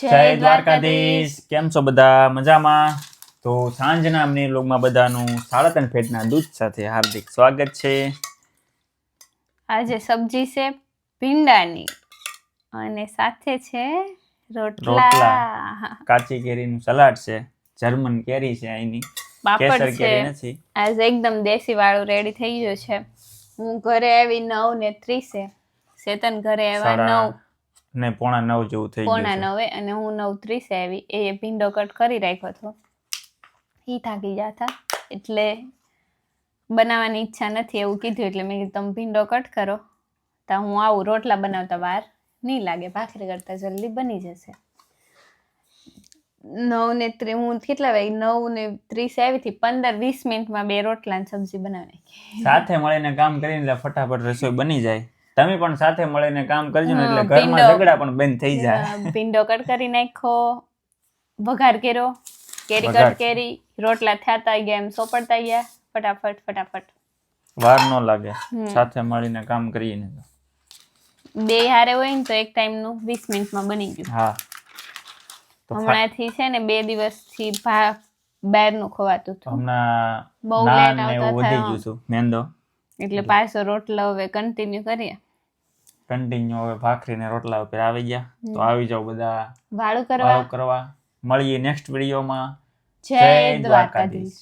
જય દ્વારકાધીશ. કેમ છો બધા? મજામાં? તો સાંજના અમને લોગમાં બધાનું સાડા ત્રણ ફેટના દૂધ સાથે હાર્દિક સ્વાગત છે. આજે સબ્જી છે ભીંડાની અને સાથે છે રોટલા. કાચી કેરીનું સલાડ છે. જર્મન કેરી છે અહીંની. પાપડ છે. આજે એકદમ દેશી વાળું રેડી થઈ ગયું છે. હું ઘરે આવી નવ ને ત્રીસે. ચેતન ઘરે આવ્યા નવ. ને પોણા નવ જેવું થઈ પોણા નવે અને હું નવ ત્રીસે આવી એ ભીંડો કટ કરી રાખ્યો હતો. એ થાકી હતા. એટલે બનાવવાની ઈચ્છા નથી એવું કીધું એટલે મેં કીધું તમે ભીંડો કટ કરો. તો હું આવું રોટલા બનાવતા વાર નહીં લાગે ભાખરી કરતા જલ્દી બની જશે. નવ ને ત્રી હું કેટલા વાગે નવ ને ત્રીસ આવી હતી પંદર વીસ મિનિટમાં બે રોટલા સબ્જી બનાવી સાથે મળીને કામ કરીને ફટાફટ રસોઈ બની જાય. તમે પણ સાથે મળીને કામ કરજો ને એટલે ઘરમાં ઝઘડા પણ બંધ થઈ જાય. ભીંડો કટ કરી નાખ્યો વઘાર કેરો કેરી કટ કેરી રોટલા થયાતા ગયા એમ સોપડતા ગયા ફટાફટ ફટાફટ. વાર ન લાગે સાથે મળીને કામ કરીએ ને તો. બે હારે હોય ને તો એક ટાઈમનું વીસ મિનિટમાં બની ગયું. હા. હમણાંથી છે ને બે દિવસથી ભા બહારનું ખવાતું હતું. હમણાં બહુ લેટ આવતા હતા. મેંદો. એટલે પાછો રોટલો હવે કન્ટિન્યુ કરીએ. કન્ટિન્યુ હવે ભાખરી ને રોટલા ઉપર આવી ગયા. તો આવી જાઓ બધા વાળું કરવા. વાળું કરવા. મળીએ નેક્સ્ટ વિડીયોમાં જય દ્વારકાધીશ.